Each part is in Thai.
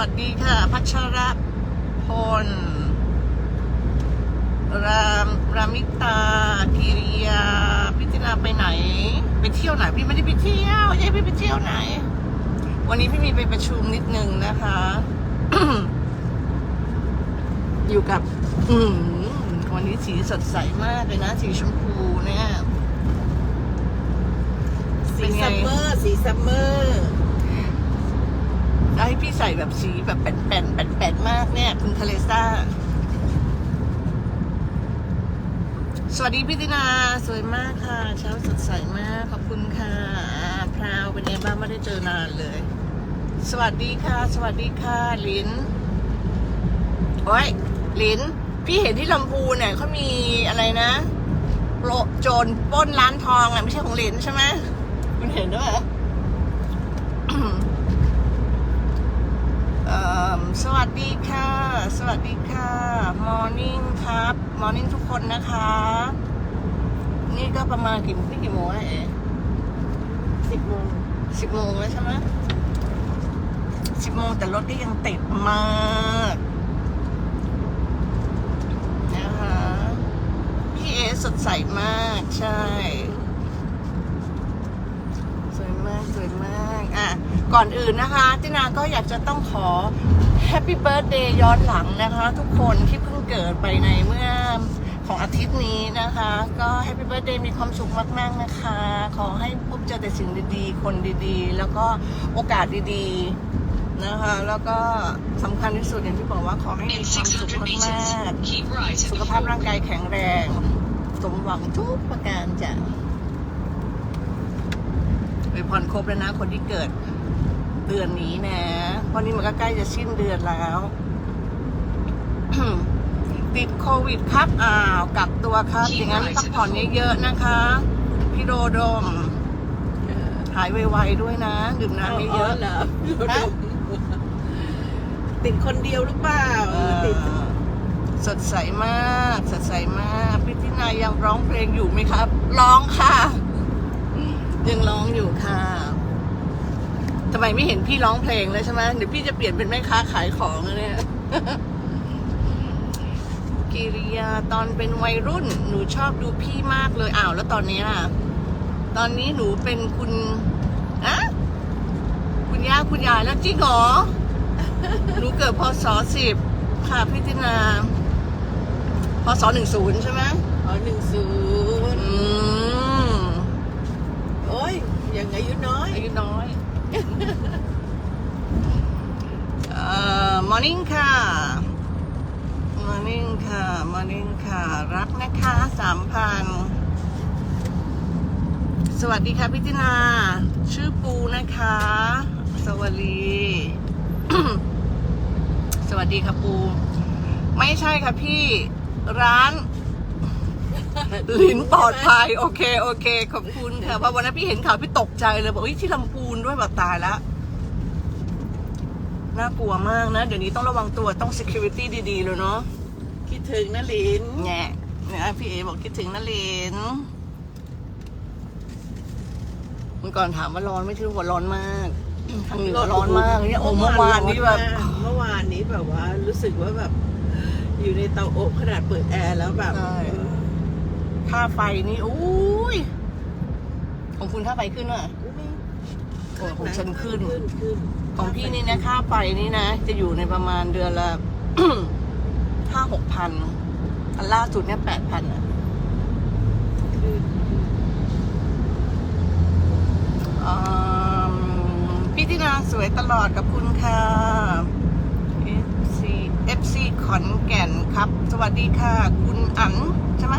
วัสดีค่ะ พัชรพล รามรามิตากิริยา พิจารณาไปไหน ไปเที่ยวไหน พี่ไม่ได้ไปเที่ยวเย้พี่ไปเที่ยวไหน วันนี้พี่มีไปประชุมนิดนึงนะคะ อยู่กับ อืมวันนี้สีสดใสมากเลยนะ สีชมพูเนี่ย สีเป็นไงซัมเมอร์ สีซัมเมอร์ จะให้พี่ใส่แบบสีแบบแป่นๆแปนๆมากเนี่ย คุณทะเลซ่า สวัสดีพี่ตินาสวยมากค่ะ เช้าสดใสมาก ขอบคุณค่ะพราวเป็นไงบ้างไม่ได้เจอนานเลย สวัสดีค่ะ สวัสดีค่ะลินโอ้ยลินพี่เห็นที่ลำพูนเนี่ยเขามีอะไรนะโปรโจรป้นร้านทองอะไม่ใช่ของลินใช่ไหมคุณเห็นด้วยเหรอ เอิ่ม สวัสดีค่ะ สวัสดีค่ะ มอร์นิ่งครับ มอร์นิ่งทุกคนนะคะ นี่ก็ประมาณกี่นี่กี่โมงแล้วเอ๋สิบโมงสิบโมงแล้วใช่ไหมสิบโมงแต่รถก็ยังติดมากนะคะพี่เอสดใสมากใช่ สวยมาก สวยมาก อะ ก่อนอื่นนะคะตินาก็อยากจะต้องขอ Happy Birthday ย้อนหลังนะคะ ทุกคนที่เพิ่งเกิดไปในเมื่อของอาทิตย์นี้นะคะ ก็ Happy Birthday มีความสุขมาก ๆ นะคะ ขอให้พบเจอแต่สิ่งดีๆ คนดีๆ แล้วก็โอกาสดีๆนะคะ แล้วก็สำคัญที่สุดอย่างที่บอกว่าขอให้มี In ความสุข600มาก meters, ๆ keep right สุ at ข the ภาพร่าง forward. กายแข็งแรง สมหวังทุกประการจ้ะอวยพรครบแล้วนะคนที่เกิด เดือนนี้นะเพราะนี่มันก็ใกล้จะสิ้นเดือนแล้ว ติดโควิดครับ อ้าวกักตัวครับ อย่างนั้นพักผ่อนเยอะๆนะคะ พี่โรดมเออหายไวๆด้วยนะ ดื่มน้ำเยอะเหรอฮะติดคนเดียวหรือเปล่าๆเอติดอสดใสมาก สดใสมากพี่ตินายังร้องเพลงอยู่ไหมครับ ร้องค่ะ ยังร้องอยู่ค่ะ ทำไมไม่เห็นพี่ร้องเพลงเลยใช่ไหมเดี๋ยวพี่จะเปลี่ยนเป็นแม่ค้าขายของแล้วเนี่ยกิริยาตอนเป็นวัยรุ่น หนูชอบดูพี่มากเลยอ้าวแล้วตอนนี้ล่ะ ตอนนี้หนูเป็นคุณอะคุณย่าคุณยายแล้วจริงเหรอหนูเกิดพศสิบค่ะพี่ตินาพศหนึ่งศูนย์ใช่ไหมอ๋อหนึ่งศูนย์อืมโอ้ยยังอายุน้อย อายุน้อย เอ่อ morning ค่ะ morning ค่ะ morning ค่ะ รักนะคะสามพันสวัสดีค่ะพิจินา ชื่อปูนะคะ สวัสดี สวัสดีค่ะปู ไม่ใช่ค่ะพี่ร้าน ลิ้นปลอดภัย โอเค โอเค ขอบคุณค่ะเพราะวันนั้นพี่เห็นข่าวพี่ตกใจเลย บอกที่ลำพูนด้วยแบบตายแล้ว น่ากลัวมากนะ เดี๋ยวนี้ต้องระวังตัวต้อง security ดีๆเลยเนาะคิดถึงนะลินแง่เนี่ยพี่เอบอกคิดถึงนาเลนเมื่อก่อนถามว่าร้อนไหม่ที่รู้ว่าร้อนมากทางเหนือร้อนมากเนี่ยโอ้เมื่อวานนี้แบบ เมื่อวานนี้แบบว่า รู้สึกว่าแบบ อยู่ในเตาอบขนาดเปิดแอร์แล้วแบบใช่ ค่าไฟนี่อุ้ยของคุณค่าไฟขึ้นอะ โอ้ของฉันขึ้น ขึ้นขึ้น ของพี่นี่นะค่าไฟนี่นะ จะอยู่ในประมาณเดือนละห้าหกพันอันล่าสุดเนี่ยแปดพันอะขึ้นอืมพี่ตินาสวยตลอดกับคุณค่ะ FC FC ขอนแก่นครับ สวัสดีค่ะ คุณอันใช่ไหม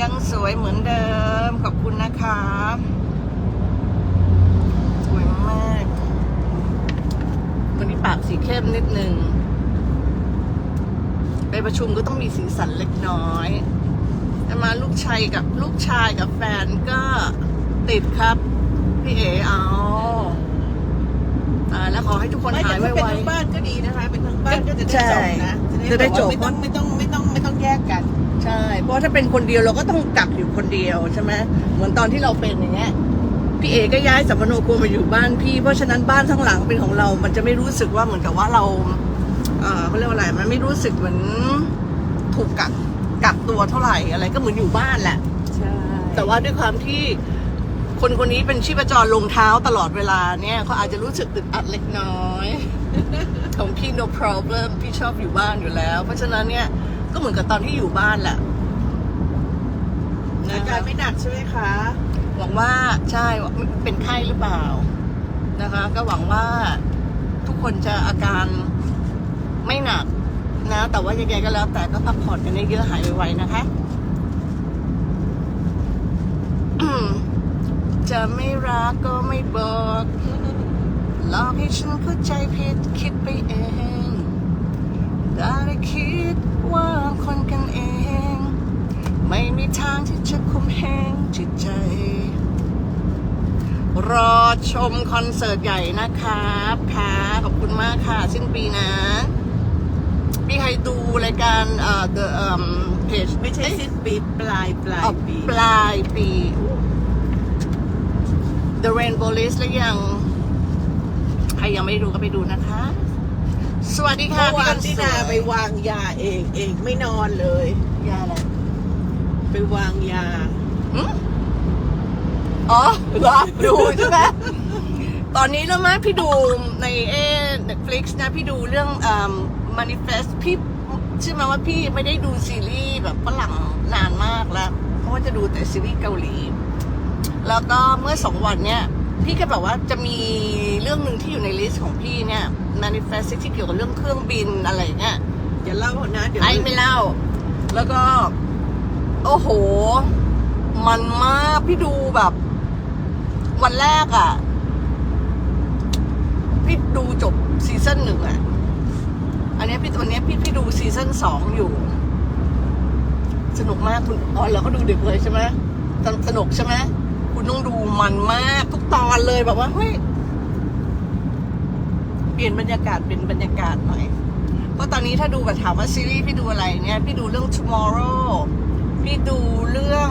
ยังสวยเหมือนเดิม ขอบคุณนะคะ สวยมาก วันนี้ปากสีเข้มนิดนึง ไปประชุมก็ต้องมีสีสันเล็กน้อยแต่มาลูกชายกับลูกชายกับแฟนก็ติดครับ พี่เอเอาตายแล้วขอให้ทุกคนไม่หาแต่ยถ้าเป็นไวทั้งบ้านก็ดีนะคะ เป็นทั้งบ้านก็จะได้ใช่จบนะจะได้จบไม่ต้องไม่ต้องไม่ต้องไม่ต้องแยกกัน ๆใช่ เพราะถ้าเป็นคนเดียวเราก็ต้องกักอยู่คนเดียวใช่ไหมเหมือนตอนที่เราเป็นอย่างเงี้ย พี่พี่เอก็ย้ายสัมมโนครัวมาอยู่บ้านพี่ เพราะฉะนั้นบ้านทั้งหลังเป็นของเรา มันจะไม่รู้สึกว่าเหมือนกับว่าเราเออเขาเรียกว่าอะไร มันไม่รู้สึกเหมือนถูกกักกักตัวเท่าไหร่อะไรก็เหมือนอยู่บ้านแหละ ใช่ แต่ว่าด้วยความที่คนคนนี้เป็นชีพจรลงเท้าตลอดเวลาเนี่ยเขาอาจจะรู้สึกตึดอัดเล็กน้อย ของพี่ no problem พี่ชอบอยู่บ้านอยู่แล้ว เพราะฉะนั้นเนี่ยก็เหมือนกับตอนที่อยู่บ้านแหละอานะการคะไม่หนักใช่ไหมคะ หวังว่าใช่เป็นไข้หรือเปล่านะคะ ก็หวังว่าทุกคนจะอาการไม่หนักนะ แต่ว่ายังไงก็แล้ว แต่ก็พักผ่อนกันให้เยอะหายไวๆนะคะจะไม่รักก็ไม่บอกหลอกให้ฉันเข้าใจผิดคิดไปเอง ได้คิดว่าคนกันเอง ไม่มีทางที่จะคุมแหงจิตใจ รอชมคอนเสิร์ตใหญ่นะครับค่ะขอบคุณมากค่ะ สิ้นปีนะพี่ใครดูรายการเอ่อ the um page ไม่ใช่สิ้นปีปลายปลายอ๋อปีปลายปี The Rainbow List หรือยัง ใครยังไม่ดูก็ไปดูนะคะ สวัสดีค่ะเมื่อวานคที่สนาวยไปวางยาเองเองไม่นอนเลย ยาอะไร ไปวางยาหึอ๋อเหรอดูใช่ไหมตอนนี้แล้วมั้ยพี่ดูในเอ Netflix นะ พี่ดูเรื่องอ่า manifest พี่เชื่อไหมว่าพี่ไม่ได้ดูซีรีส์แบบฝรั่งนานมากแล้ว เพราะว่าจะดูแต่ซีรีส์เกาหลี แล้วก็เมื่อสองวันเนี้ยพี่ก็แบบว่าจะมีเรื่องหนึ่งที่อยู่ในลิสต์ของพี่เนี่ย manifest ที่เกี่ยวกับเรื่องเครื่องบินอะไรเงี้ยอย่าเล่านะเดี๋ยวไอ้ไม่เล่า แล้วก็ โอ้โห มันมากพี่ดูแบบ วันแรกอะ่ะ พี่ดูจบซีซั่นหนึ่งอะ่ะ อันนี้พี่วันนี้พี่พี่ดูซีซั่นสองอยู่ สนุกมากคุณอ๋อเราก็ดูดึกเลยใช่ไหมสนุกสนุกใช่ไหมคุณต้องดูมันมากทุกตอนเลยแบบว่าเฮ้ยเปลี่ยนบรรยากาศเป็นบรรยากาศหน่อย เพราะตอนนี้ถ้าดูแบบถามว่าซีรีส์พี่ดูอะไรเนี่ย พี่ดูเรื่อง tomorrow พี่ดูเรื่อง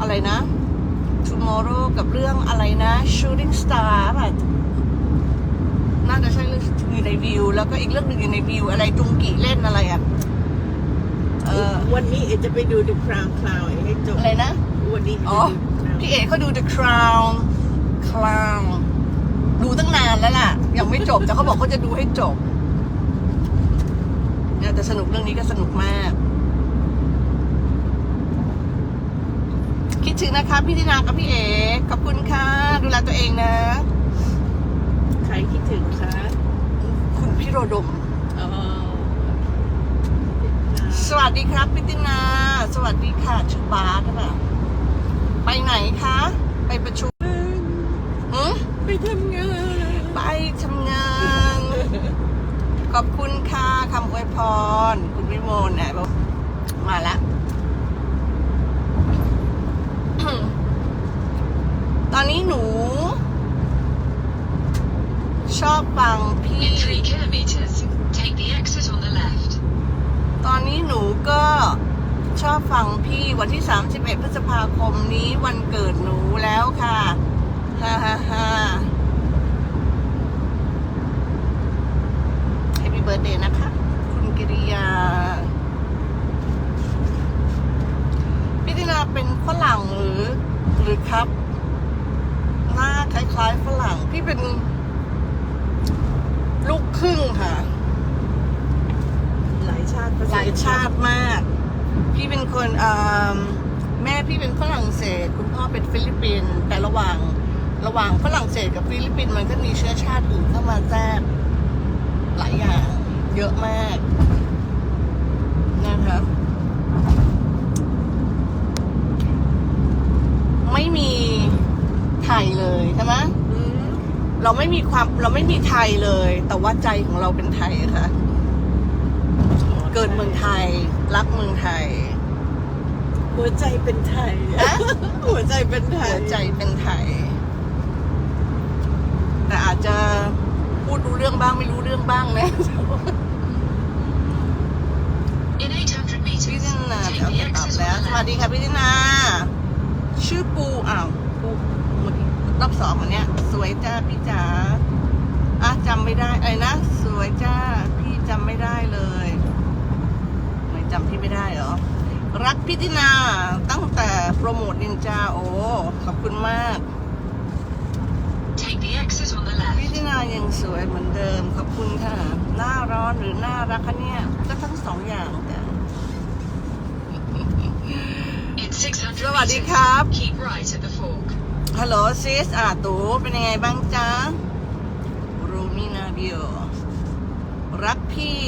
อะไรนะ tomorrow กับเรื่องอะไรนะ shooting star ป่ะน่าจะใช่เรื่องอยู่ในวิว แล้วก็อีกเรื่องหนึ่งอยู่ในวิว อะไรจุงกีเล่นอะไรอะเออวันนี้เอจะไปดู The Crown Clown ให้จบอะไรนะวันนี้อ๋อพี่เอกเขาดู The Crown Clown ดูตั้งนานแล้วล่ะ ยังไม่จบแต่เขาบอกเขาจะดูให้จบเนี่ยแต่สนุกเรื่องนี้ก็สนุกมาก คิดถึงนะคะพี่ธินากับพี่เอกขอบคุณค่ะ ดูแลตัวเองนะ ใครคิดถึงคะคุณพี่โรดมอ๋อสวัสดีครับพี่ตินา สวัสดีค่ะชื่อบาสหรือเปล่าไปไหนคะ ไปประชุมหืม ไปทำงาน ไปทำงาน ขอบคุณค่ะคำอวยพร คุณวิโมลเนี่ยบอกมาละ ตอนนี้หนู ชอบฟังพี่ In three kilometers, take the exit on the left. ตอนนี้หนูก็ ชอบฟังพี่วันที่ 31 พฤษภาคมนี้วันเกิดหนูแล้วค่ะฮ่าฮ่าฮ่า Happy birthday นะคะ คุณกิริยาพี่ตินาเป็นฝรั่งหรือหรือครับ หน้าคล้ายๆฝรั่ง พี่เป็นลูกครึ่งค่ะ หลายชาติผสมหลายชาติมาก พี่เป็นคนเอิ่มแม่พี่เป็นฝรั่งเศส คุณพ่อเป็นฟิลิปปินส์แต่ระหว่างระหว่างฝรั่งเศสกับฟิลิปปินส์มันก็มีเชื้อชาติอื่นเข้ามาแทรกหลายอย่าง เยอะมากนะคะไม่มีไทยเลยใช่ไหมอืมเราไม่มีความเราไม่มีไทยเลย แต่ว่าใจของเราเป็นไทยค่ะ เกิดเมืองไทย รักเมืองไทย หัวใจเป็นไทยฮะหัวใจเป็นไทยหัวใจเป็นไทย แต่อาจจะพูดรู้เรื่องบ้างไม่รู้เรื่องบ้างนะ In 800พี่ meters, ตินา take เดี๋ยว the จะตอบ exit แล้ว on ส the วัส left. ดีค่ะพี่ตินา ชื่อปูอ้าวปูจ้าพี่จ๋าอะจำไม่ได้ไอ้นะ สวยจ้า พี่จำไม่ได้เลยไม่ จำพี่ไม่ได้เหรอ รักพิธินาตั้งแต่โปรโมทนินจาโอ้ขอบคุณมาก Take the exit on the พิ left. ธินายังสวยเหมือนเดิม ขอบคุณค่ะ หน้าร้อนหรือหน้ารักคะเนี่ย ก็ทั้งสองอย่างแต่ In 600สวัสดี meters, ครับ keep right at the fork. ฮัลโหลซิสอาตูเป็นยังไงบ้างจ๊ะรูมินาบิโอรักพี่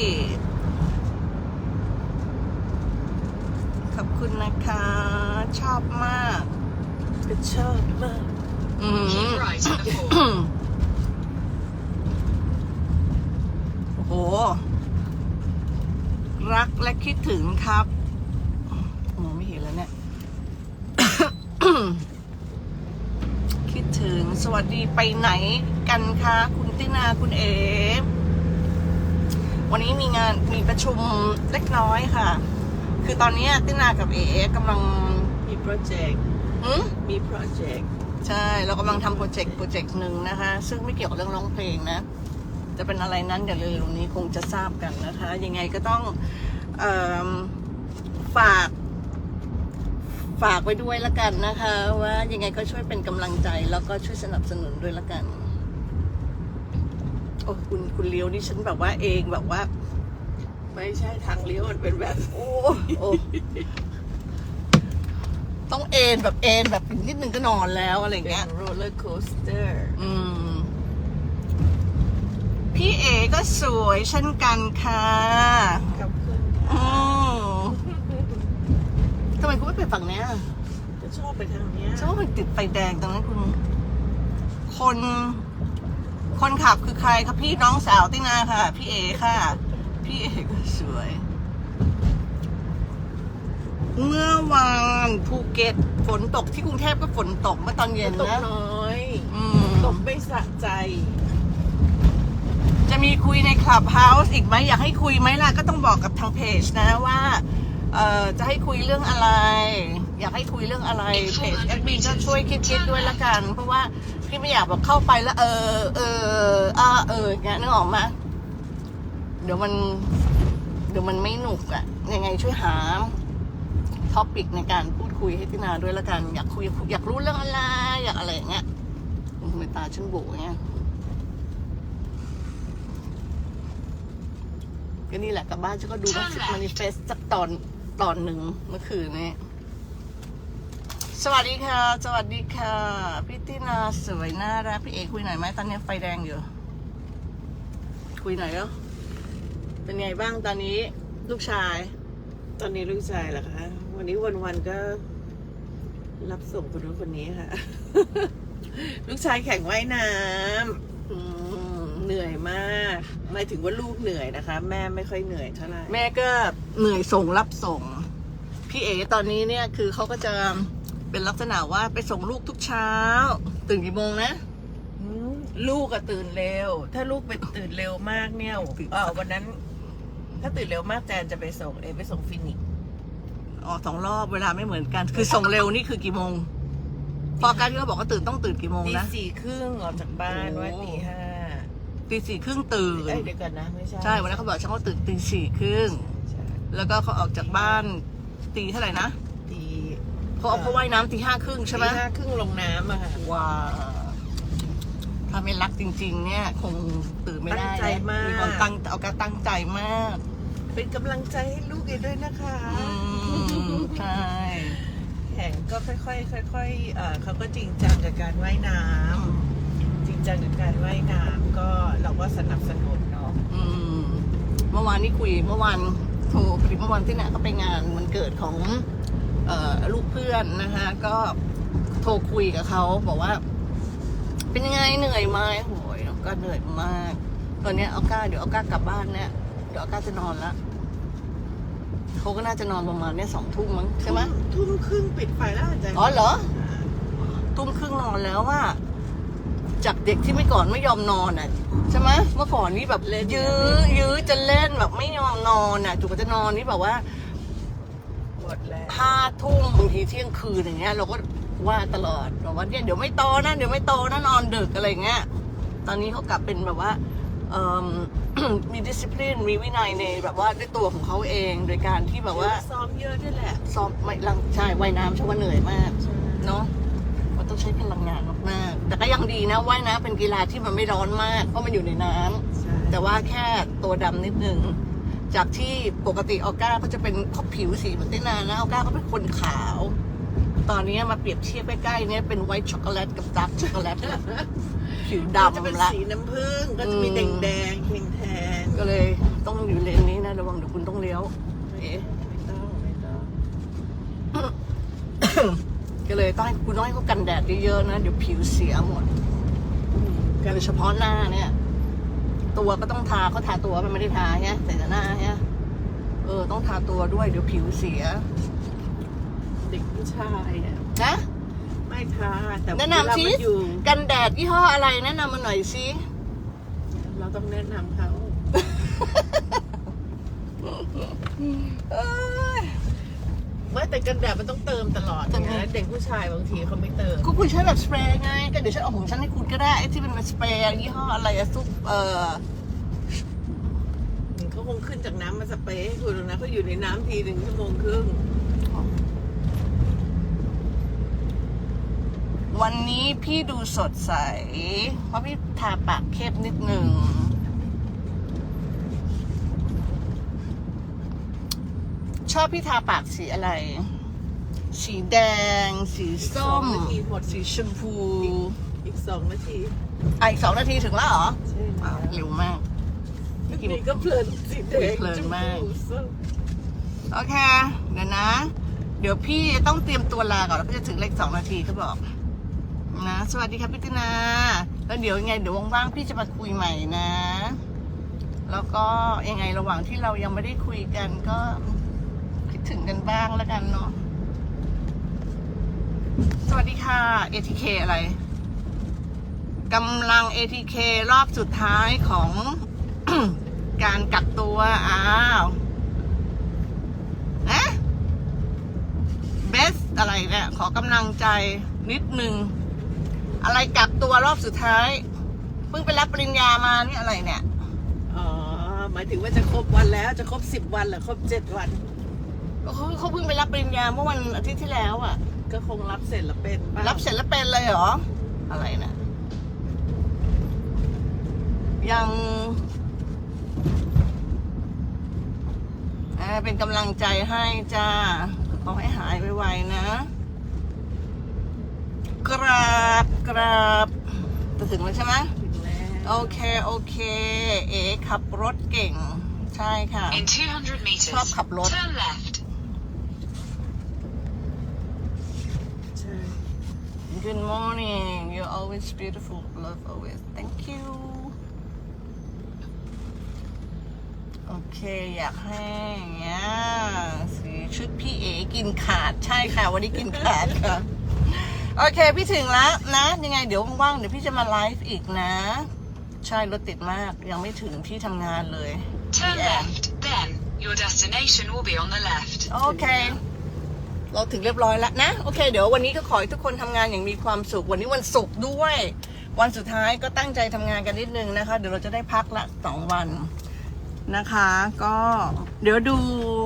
ขอบคุณนะคะ ชอบมากก็ชอบมาก อืม Keep right at the fork. โอ้โห รักและคิดถึงครับมองไม่เห็นแล้วเนี่ย คิดถึงสวัสดีไปไหนกันคะ คุณตินาคุณเอวันนี้มีงานมีประชุมเล็กน้อยค่ะ คือตอนนี้ตินากับเอกำลังมีโปรเจกต์อืมมีโปรเจกต์ใช่ เรากำลังทำโปรเจกต์โปรเจกต์หนึ่งนะคะ ซึ่งไม่เกี่ยวกับเรื่องร้องเพลงนะ จะเป็นอะไรนั้นเดี๋ยวเร็วๆนี้คงจะทราบกันนะคะ ยังไงก็ต้องเอมฝากฝากไว้ด้วยละกันนะคะ ว่ายังไงก็ช่วยเป็นกำลังใจแล้วก็ช่วยสนับสนุนด้วยละกันโอ้คุณคุณเลี้ยวนี่ฉันแบบว่าเองแบบว่า ไม่ใช่ทางเลี้ยวมันเป็นแบบโอ้โอ้ต้องเอ็นแบบเอ็นแบบอีกนิดนึงก็นอนแล้วอะไรอย่างเป็เงี้ย นโรลเลอร์โคสเตอร์ อืม พี่เอก็สวยเช่นกันค่ะขอบคุณอืมทำไมคุณไม่ไปฝั่งเนี้ยก็ชอบไปทางเนี้ยฉันว่ามันติดไฟแดงตรงนั้นคุณ คน คนขับคือใครครับพี่น้องสาวตินาค่ะ พี่เอค่ะ พี่เอก็สวย เมื่อวานภูเก็ตฝนตกที่กรุงเทพก็ฝนตกเมื่อตอนเย็นตกนะน้อย อืมตกไม่สะใจ จะมีคุยในคลับเฮาส์อีกไหมอยากให้คุยไหมล่ะ ก็ต้องบอกกับทางเพจนะว่า เอ่อจะให้คุยเรื่องอะไร อยากให้คุยเรื่องอะไรเพจแอดมินก็ช่วยคิดๆด้วยละกัน เพราะว่าพี่ไม่อยากแบบเข้าไปแล้วเออ เอออ่าเอออย่างเงี้ยนึกออกมา เดี๋ยวมัน เดี๋ยวมันไม่หนุกอะยังไงช่วยหาท็อปิกในการพูดคุยให้ตินาด้วยละกัน อยากคุยอยากรู้เรื่องอะไร อยากอะไรอย่างเงี้ยทำไมตาฉันโบเงี้ยก็นี่แหละกลับบ้านฉันก็ดูว่ามานิเฟสสักตอนตอนหนึ่งเมื่อคืนนี้ สวัสดีค่ะ สวัสดีค่ะพี่ตินาสวยน่ารักพี่เอกคุยหน่อยไหมตอนนี้ไฟแดงอยู่ คุยหน่อยแล้ว เป็นไงบ้างตอนนี้ลูกชาย ตอนนี้ลูกชายเหรอคะ วันนี้วันๆก็รับส่งคนนู้นคนนี้ค่ะ ลูกชายแข่งว่ายน้ำอืมเหนื่อยมากหมายถึงว่าลูกเหนื่อยนะคะ แม่ไม่ค่อยเหนื่อยเท่าไหร่แม่ก็เหนื่อยส่งรับส่ง พี่เอตอนนี้เนี่ยคือเขาก็จะเป็นลักษณะว่าไปส่งลูกทุกเช้า ตื่นกี่โมงนะอืม ลูกอะตื่นเร็ว ถ้าลูกไปตื่นเร็วมากเนี่ยตื่นเออวันนั้น ถ้าตื่นเร็วมากแจนจะไปส่งเอไปส่งฟินิกซ์อ๋อสองรอบเวลาไม่เหมือนกัน คือส่งเร็วนี่คือกี่โมง พอการที่เขาบอกว่าตื่นต้องตื่นกี่โมงตีนะ สี่ครึ่งออกจากบ้านโอ้ ว่าตีห้าตีสี่ครึ่งตื่น เอ้ยเดี๋ยวก่อนนะไม่ใช่ใช่วันนั้นเขาบอกฉันว่าตื่นตีสี่ครึ่งใช่แล้วก็เขาออกจากบ้านตีเท่าไหร่นะตีเขาเอาเขาว่ายน้ำตีห้าครึ่งใช่ไหมตีห้าครึ่งลงน้ำอะค่ะว้าว ถ้าไม่รักจริง ๆ เนี่ย คงตื่นไม่ได้ตั้งใจนะมาก มีความตั้งเอาการตั้งใจมากเป็นกำลังใจให้ลูกเอด้วยนะคะ อืมใช่ แข่งก็ค่อยๆค่อยๆเอ่อเขาก็จริงจังกับการว่ายน้ำจริงจังกับการว่ายน้ำก็เราก็สนับสนุนเนาะอืมเมื่อวานนี้คุยเมื่อวานโทรพอดีเมื่อวานที่เนี่ยก็ไปงานวันเกิดของ เอ่อลูกเพื่อนนะคะก็โทรคุยกับเขาบอกว่า เป็นยังไงเหนื่อยไหมโหยก็เหนื่อยมาก ตอนเนี้ยเอาก้าเดี๋ยวเอาก้ากลับบ้านเนี่ยเดี๋ยวเอาก้าจะนอนละเขาก็น่าจะนอนประมาณเนี่ยสองทุ่มมั้งใช่ไหมทุ่มครึ่งปิดไฟแล้วอาจารย์อ๋อเหรอทุ่มครึ่งนอนแล้วว่า จากเด็กที่ไม่ก่อนไม่ยอมนอนอะใช่ไหมเมื่อก่อนนี่แบบยื้อยื้อจะเล่นแบบไม่ยอมนอนอะจุกก็จะนอนนี่แบบว่าหมดแล้วห้าทุ่มบางทีเที่ยงคืนอย่างเงี้ยเราก็ ว่าตลอดบอกว่าเนี่ยเดี๋ยวไม่โตนะเดี๋ยวไม่โตนะนอนดึกอะไรเงี้ยตอนนี้เขากลับเป็นแบบว่าเอิ่มมีดิสซิ p ลินมีวินัยในแบบว่าด้วยตัวของเขาเองโดยการที่แบบว่าซ้อมเยอะด้วยแหละซ้อมไม่ลังใช่ว่ายน้ำใช่ว่าเหนื่อยมากเนาะมันต้องใช้พลังงานมากๆแต่ก็ยังดีนะว่ายน้ำเป็นกีฬาที่มันไม่ร้อนมากเพราะมันอยู่ในน้ำใช่แต่ว่าแค่ตัวดำนิดนึงจากที่ปกติออก้าก็จะเป็นเขาผิวสีเหมือนตินานะออก้าเขาเป็นคนขาว ตอนนี้มาเปรียบเทียบใกล้ๆเนี่ยเป็นไวท์ช็อกโกแลตกับดาร์กช็อกโกแลตละผิวก็จะเป็นดำละ สีน้ำผึ้งก็จะมีอืแดมงแดงๆเพียงแทนก็เลยต้องอยู่เลนนี้นะ ระวังเดี๋ยวคุณต้องเลี้ยว เอ๊ะ ไม่ต้องไม่ต้อง ก็เลยต้องให้คุณต้องให้เขากันแดดเยอะๆนะ เดี๋ยวผิวเสียหมดโดยเฉพาะหน้าเนี่ย ตัวก็ต้องทาเขาทาตัวมันไม่ได้ทาเนี่ยแต่หน้าเนี่ยเออต้องทาตัวด้วยเดี๋ยวผิวเสีย เด็กผู้ชายอะนะไม่ทาแต่แนะนำสิเวลามาอยู่ กันแดดยี่ห้ออะไรแนะนำมาหน่อยสิเราต้องแนะนำเขาเอ้ยเมื่อแต่กันแดดมันต้องเติมตลอดแต่ไงนะเด็กผู้ชายบางทีเขาไม่เติม ก็คุณใช้แบบสเปรย์ไง ก็เดี๋ยวฉันเอาของฉันให้คุณก็ได้ไอ้ที่เป็นสเปรย์ยี่ห้ออะไรอะซุปเออเขาคงขึ้นจากน้ำมาสเปรย์ให้คุณหรอกนะเขาอยู่ในน้ำทีหนึ่งชั่วโมงครึ่ง วันนี้พี่ดูสดใส เพราะพี่ทาปากเข้มนิดหนึ่งชอบพี่ทาปากสีอะไร สีแดง สีส้ม สีชมพู อีกสองนาทีอะอีกสองนาทีถึงแล้วเหรอใช่อ้าวเร็วมากนี่ก็เพลินสีแดงเพลินมาก โอเค เดี๋ยวนะ เดี๋ยวพี่ต้องเตรียมตัวลาก่อนแล้วก็จะถึงเลขสองนาทีเขาบอก นะ สวัสดีครับพี่ตินา แล้วเดี๋ยวยังไงเดี๋ยวว่างๆพี่จะมาคุยใหม่นะ แล้วก็ยังไงระหว่างที่เรายังไม่ได้คุยกันก็คิดถึงกันบ้างแล้วกันเนาะ สวัสดีค่ะ ATK อะไรกำลัง ATK รอบสุดท้ายของการกักตัว อ้าวนะเบสอะไรเนี่ย ขอกำลังใจนิดนึง อะไรกักตัวรอบสุดท้ายเพิ่งไปรับปริญญามานี่อะไรเนี่ย อ๋อ หมายถึงว่าจะครบวันแล้วจะครบสิบวันหรือครบเจ็ดวันเขาเขาเพิ่งไปรับปริญญาเมื่อวันอาทิตย์ที่แล้วอะก็คงรับเสร็จแล้วเป็นปะรับเสร็จแล้วเป็นเลยเหรอ อะไรเนะี่ยยังอ่าเป็นกำลังใจให้จ้าขอให้หายไวๆนะ กราบกราบจะถึงแล้วใช่ไหมถึงแล้วโอเค โอเค เอ๋ขับรถเก่ง ใช่ค่ะ In 200 meters, Top ขับรถ turn left. ใช่ Good morning you're always beautiful love always thank you โอเค อยากให้อย่างเงี้ยสีชุดพี่เอกินขาด ใช่ค่ะ วันนี้กินขาดค่ะ โอเค พี่ถึงแล้วนะ ยังไงเดี๋ยวว่างๆ เดี๋ยวพี่จะมาไลฟ์อีกนะ ใช่รถติดมากยังไม่ถึงที่ทำงานเลย Turn Yeah. left. Then, your destination will be on the left. โอเค เราถึงเรียบร้อยแล้วนะ โอเค เดี๋ยววันนี้ก็ขอให้ทุกคนทำงานอย่างมีความสุข วันนี้วันศุกร์ด้วย วันสุดท้ายก็ตั้งใจทำงานกันนิดนึงนะคะ เดี๋ยวเราจะได้พักละสองวัน นะคะ ก็เดี๋ยวดู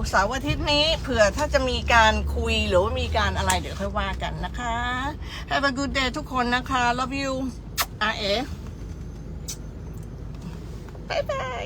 เสาร์อาทิตย์นี้เผื่อถ้าจะมีการคุยหรือว่ามีการอะไรเดี๋ยวค่อยว่ากันนะคะ Have a good day ทุกคนนะคะ love you อาเอ๋บายบาย